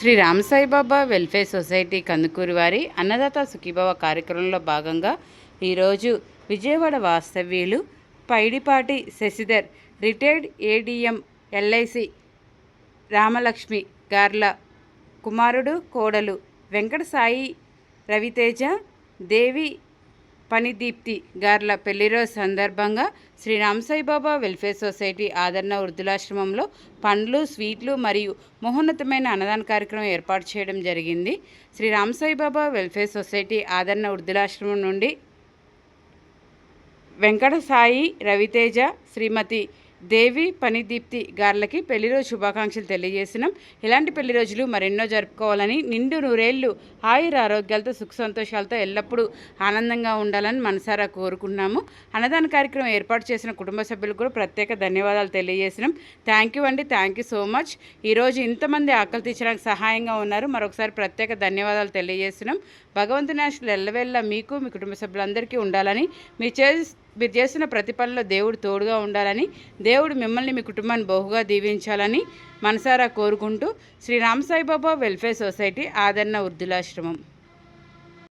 Shri Ramasaibaba welfare society Kandukur వారి అన్నదాత సుఖీభావ కార్యక్రమంలో భాగంగా ఈరోజు విజయవాడ వాస్తవ్యులు Paidipati Sasidhar retired ADM LIC Ramalakshmi గార్ల కుమారుడు కోడలు వెంకట సాయి రవితేజ దేవి పనిదీప్తి గార్ల పెళ్ళిరోజు సందర్భంగా శ్రీ రామసాయిబాబా వెల్ఫేర్ సొసైటీ ఆదరణ వృద్ధులాశ్రమంలో పండ్లు స్వీట్లు మరియు మహోన్నతమైన అన్నదాన కార్యక్రమం ఏర్పాటు చేయడం జరిగింది. శ్రీ రామసాయిబాబా వెల్ఫేర్ సొసైటీ ఆదరణ వృద్ధులాశ్రమం నుండి వెంకట సాయి రవితేజ శ్రీమతి దేవి పనిదీప్తి గార్లకి పెళ్ళిరోజు శుభాకాంక్షలు తెలియజేసినాం ఇలాంటి పెళ్ళి రోజులు మరెన్నో జరుపుకోవాలని నిండు నూరేళ్ళు ఆయుర ఆరోగ్యాలతో సుఖ సంతోషాలతో ఎల్లప్పుడూ ఆనందంగా ఉండాలని మనసారా కోరుకున్నాము. అన్నదాన కార్యక్రమం ఏర్పాటు చేసిన కుటుంబ సభ్యులకు కూడా ప్రత్యేక ధన్యవాదాలు తెలియజేసినాం థ్యాంక్ యూ అండి. Thank you so much. ఈరోజు ఇంతమంది ఆకలి తీర్చడానికి సహాయంగా ఉన్నారు. మరొకసారి ప్రత్యేక ధన్యవాదాలు తెలియజేసినాం భగవంతుని ఆశలు ఎల్లవెల్ల మీకు మీ కుటుంబ సభ్యులందరికీ ఉండాలని మీ చే మీరు చేసిన ప్రతి పనిలో దేవుడు తోడుగా ఉండాలని దేవుడు మిమ్మల్ని మీ కుటుంబాన్ని బహుగా దీవించాలని మనసారా కోరుకుంటూ శ్రీ రామసాయిబాబా వెల్ఫేర్ సొసైటీ ఆదరణ వృద్ధులాశ్రమం.